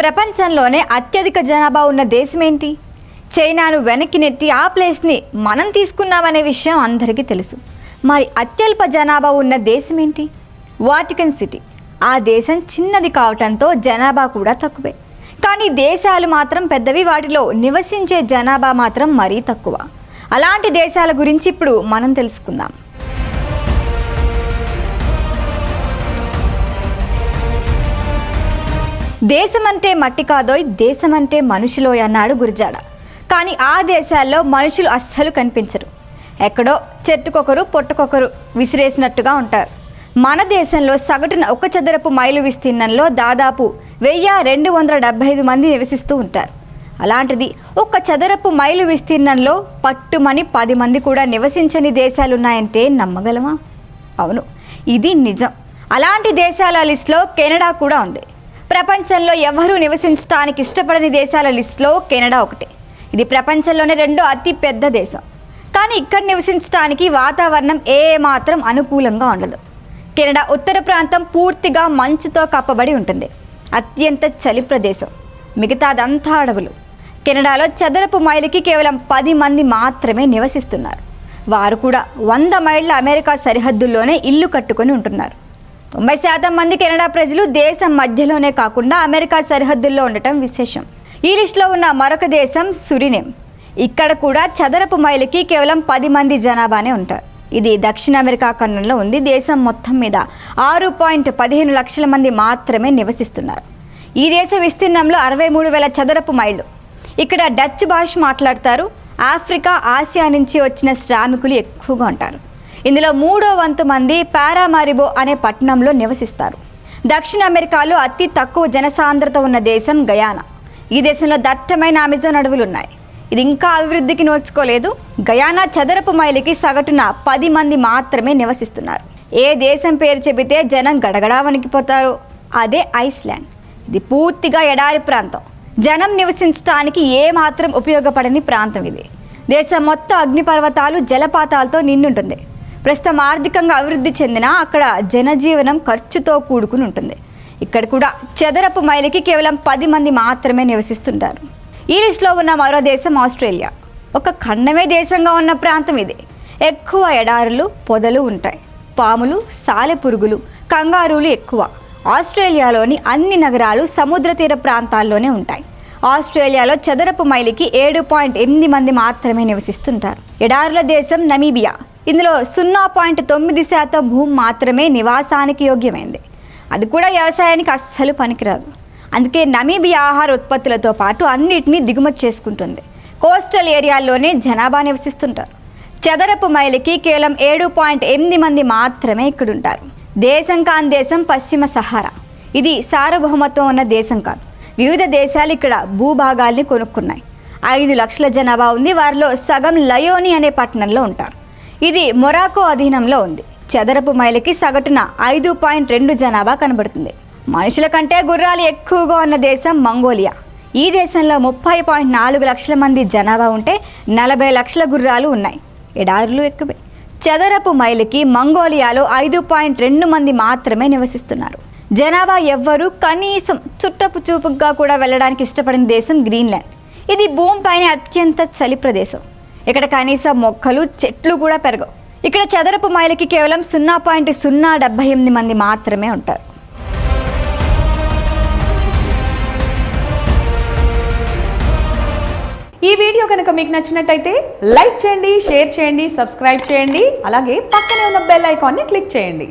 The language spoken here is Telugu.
ప్రపంచంలోనే అత్యధిక జనాభా ఉన్న దేశం ఏంటి చైనాను వెనక్కి నెట్టి ఆ ప్లేస్ని మనం తీసుకున్నామనే విషయం అందరికీ తెలుసు. మరి అత్యల్ప జనాభా ఉన్న దేశం ఏంటి వాటికన్ సిటీ. ఆ దేశం చిన్నది కావటంతో జనాభా కూడా తక్కువే. కానీ దేశాలు మాత్రం పెద్దవి వాటిలో నివసించే జనాభా మాత్రం మరీ తక్కువ. అలాంటి దేశాల గురించి ఇప్పుడు మనం తెలుసుకుందాం. దేశమంటే మట్టి కాదోయ్ దేశమంటే మనుషులోయ్ అన్నాడు గురిజాడ. కానీ ఆ దేశాల్లో మనుషులు అస్సలు కనిపించరు. ఎక్కడో చెట్టుకొకరు పొట్టుకొకరు విసిరేసినట్టుగా ఉంటారు. మన దేశంలో సగటున ఒక చదరపు మైలు విస్తీర్ణంలో దాదాపు వెయ్యి రెండు వందల డెబ్బై ఐదు మంది నివసిస్తూ ఉంటారు. అలాంటిది ఒక చదరపు మైలు విస్తీర్ణంలో పట్టుమని పది మంది కూడా నివసించని దేశాలున్నాయంటే నమ్మగలమా? అవును ఇది నిజం. అలాంటి దేశాల లిస్టులో కెనడా కూడా ఉంది. ప్రపంచంలో ఎవరూ నివసించడానికి ఇష్టపడని దేశాల లిస్టులో కెనడా ఒకటి. ఇది ప్రపంచంలోనే రెండో అతి పెద్ద దేశం. కానీ ఇక్కడ నివసించడానికి వాతావరణం ఏ మాత్రం అనుకూలంగా ఉండదు. కెనడా ఉత్తర ప్రాంతం పూర్తిగా మంచుతో కప్పబడి ఉంటుంది. అత్యంత చలి ప్రదేశం. మిగతాదంతా అడవులు. కెనడాలో చదరపు మైలుకి కేవలం పది మంది మాత్రమే నివసిస్తున్నారు. వారు కూడా వంద మైళ్ళ అమెరికా సరిహద్దుల్లోనే ఇల్లు కట్టుకొని ఉంటున్నారు. తొంభై శాతం మంది కెనడా ప్రజలు దేశం మధ్యలోనే కాకుండా అమెరికా సరిహద్దుల్లో ఉండటం విశేషం. ఈ లిస్టులో ఉన్న మరొక దేశం సురినేమ్ ఇక్కడ కూడా చదరపు మైలుకి కేవలం పది మంది జనాభానే ఉంటారు. ఇది దక్షిణ అమెరికా ఖండంలో ఉంది. దేశం మొత్తం మీద ఆరు పాయింట్ పదిహేను లక్షల మంది మాత్రమే నివసిస్తున్నారు. ఈ దేశ విస్తీర్ణంలో అరవై మూడు వేల చదరపు మైళ్ళు. ఇక్కడ డచ్ భాష మాట్లాడతారు. ఆఫ్రికా ఆసియా నుంచి వచ్చిన శ్రామికులు ఎక్కువగా ఉంటారు. ఇందులో మూడో వంతు మంది పారామారిబో అనే పట్టణంలో నివసిస్తారు. దక్షిణ అమెరికాలో అతి తక్కువ జనసాంద్రత ఉన్న దేశం గయానా. ఈ దేశంలో దట్టమైన అమెజాన్ అడవులు ఉన్నాయి ఇది ఇంకా అభివృద్ధికి నోచుకోలేదు. గయానా చదరపు మైలికి సగటున పది మంది మాత్రమే నివసిస్తున్నారు. ఏ దేశం పేరు చెబితే జనం గడగడా వణికిపోతారు. అదే ఐస్లాండ్. ఇది పూర్తిగా ఎడారి ప్రాంతం. జనం నివసించడానికి ఏ మాత్రం ఉపయోగపడని ప్రాంతం ఇది. దేశం మొత్తం అగ్నిపర్వతాలు జలపాతాలతో నిండుంటుంది. ప్రస్తుతం ఆర్థికంగా అభివృద్ధి చెందిన అక్కడ జనజీవనం ఖర్చుతో కూడుకుని ఉంటుంది. ఇక్కడ కూడా చదరపు మైలుకి కేవలం పది మంది మాత్రమే నివసిస్తుంటారు. ఈ లిస్టులో ఉన్న మరో దేశం ఆస్ట్రేలియా. ఒక ఖండమే దేశంగా ఉన్న ప్రాంతం ఇది. ఎక్కువ ఎడారులు పొదలు ఉంటాయి. పాములు సాలెపురుగులు కంగారులు ఎక్కువ. ఆస్ట్రేలియాలోని అన్ని నగరాలు సముద్ర తీర ప్రాంతాల్లోనే ఉంటాయి. ఆస్ట్రేలియాలో చదరపు మైలికి ఏడు పాయింట్ ఎనిమిది మంది మాత్రమే నివసిస్తుంటారు. ఎడారుల దేశం నమీబియా. ఇందులో సున్నా పాయింట్ తొమ్మిది శాతం భూమి మాత్రమే నివాసానికి యోగ్యమైంది. అది కూడా వ్యవసాయానికి అస్సలు పనికిరాదు. అందుకే నమీబియా ఆహార ఉత్పత్తులతో పాటు అన్నిటినీ దిగుమతి చేసుకుంటుంది. కోస్టల్ ఏరియాల్లోనే జనాభా నివసిస్తుంటారు. చదరపు మైలుకి కేవలం ఏడు పాయింట్ ఎనిమిది మంది మాత్రమే ఇక్కడుంటారు. దేశం కాని దేశం పశ్చిమ సహారా. ఇది సార్వభౌమత్వం ఉన్న దేశం కాదు. వివిధ దేశాలు ఇక్కడ భూభాగాల్ని కొనుక్కున్నాయి. ఐదు లక్షల జనాభా ఉంది. వారిలో సగం లయోని అనే పట్టణంలో ఉంటారు. ఇది మొరాకో అధీనంలో ఉంది. చదరపు మైలుకి సగటున ఐదు పాయింట్ రెండు జనాభా కనబడుతుంది. మనుషుల కంటే గుర్రాలు ఎక్కువగా ఉన్న దేశం మంగోలియా. ఈ దేశంలో ముప్పై పాయింట్ నాలుగు లక్షల మంది జనాభా ఉంటే నలభై లక్షల గుర్రాలు ఉన్నాయి. ఎడారులు ఎక్కువే. చదరపు మైలుకి మంగోలియాలో ఐదు పాయింట్ రెండు మంది మాత్రమే నివసిస్తున్నారు. జనాభా ఎవ్వరూ కనీసం చుట్టపు చూపుగా కూడా వెళ్ళడానికి ఇష్టపడిన దేశం గ్రీన్లాండ్. ఇది భూమిపైన అత్యంత చలి ప్రదేశం. ఇక్కడ కనీసం మొక్కలు చెట్లు కూడా పెరగవు. ఇక్కడ చదరపు మైలకి కేవలం సున్నా పాయింట్ సున్నా డెబ్బై ఎనిమిది మంది మాత్రమే ఉంటారు. ఈ వీడియో కనుక మీకు నచ్చినట్టయితే లైక్ చేయండి షేర్ చేయండి సబ్స్క్రైబ్ చేయండి అలాగే పక్కనే ఉన్న బెల్ ఐకాన్ని క్లిక్ చేయండి.